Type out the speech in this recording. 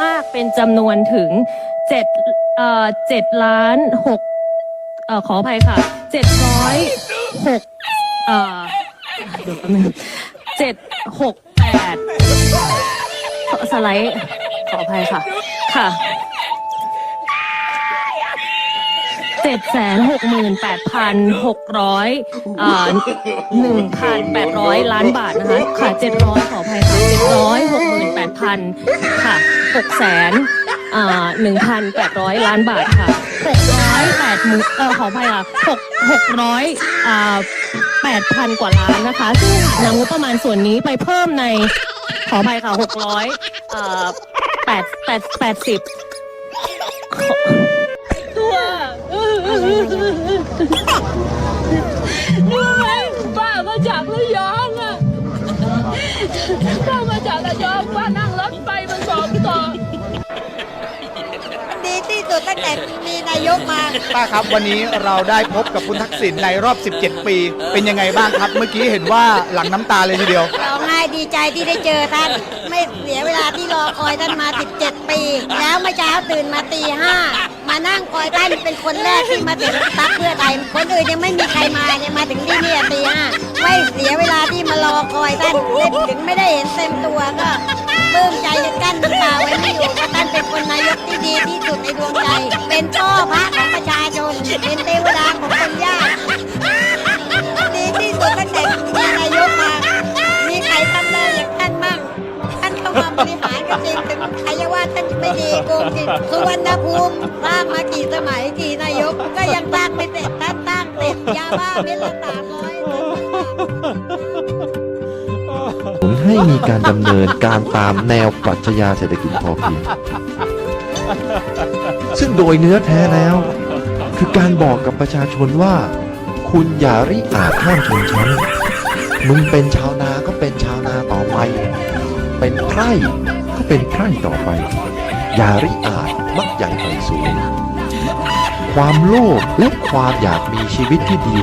มากเป็นจำนวนถึงเจ็ดเอ่อเจ็ดล้านหกเอ่อขออภัยค่ะเจ็ดร้อยหกเอ่อเดี๋ยวแป๊บนึงเจ็ดหกแปดสไลด์ขออภัยค่ะ ค่ะเจ็ดแสนหกหมื่นแปดพันหกร้อยหนึ่งพันแปดร้อยล้านบาทนะคะ ค่ะเจ็ดร้อยขออภัยค่ะเจ็ดร้อยหก พันค่ะหกแสนหนึ่งพันแปดร้อยล้านบาทค่ะหกร้อยแปดหมื่นเออขออภัยค่ะหกหกร้อยแปดพันกว่าล้านนะคะ ซึ่งนำงบประมาณส่วนนี้ไปเพิ่มในขออภัยค่ะหกร้อยแปดแปดแปดสิบตัว ตั้งแต่มีนายกมาป้าครับวันนี้เราได้พบกับคุณทักษิณในรอบ 17 ปี เป็นยังไงบ้างครับ เมื่อกี้เห็นว่าหลังน้ำตาเลยทีเดียว ร้องไห้ดีใจที่ได้เจอท่าน ไม่เสียเวลาที่รอคอยท่านมา 17 ปี แล้วเมื่อเช้าตื่นมาตีห้ามานั่งคอยท่านเป็นคนแรกที่มาถึงตักเพื่อไทยคนอื่นยังไม่มีใครมาเนี่ยมาถึงที่นี่ตีห้าไม่เสียเวลาที่มารอคอยท่านเล่นถึงไม่ได้เห็นเต็มตัวก็ ปลื้มใจจนกั้นน้ำตาไว้ไม่อยู่ว่าท่านเป็นคนนายกที่ดีที่สุดในดวงใจ เป็นพ่อพระของประชาชน เป็นเทวดาของคนยากดีที่สุดตั้งแต่มีนายกมา มีใครทำได้อย่างท่านมั่ง ท่านเข้ามาบริหารก็จริงถึงใครจะว่าท่านไม่ดีโกงจริงสุวรรณภูมิสร้างมากี่สมัยกี่นายก ก็ยังสร้างไม่เสร็จท่านสร้งเสร็จยาบ้าเม็ดละสามร้อย ให้มีการดำเนินการตามแนวปรัชญาเศรษฐกิจพอเพียง ซึ่งโดยเนื้อแท้แล้ว คือการบอกกับประชาชนว่า คุณอย่าริอาจข้ามชนชั้น มึงเป็นชาวนาก็เป็นชาวนาต่อไป เป็นไพร่ก็เป็นไพร่ต่อไป อย่าริอาจมักใหญ่ไฟสูง ความโลภและความอยากมีชีวิตที่ดี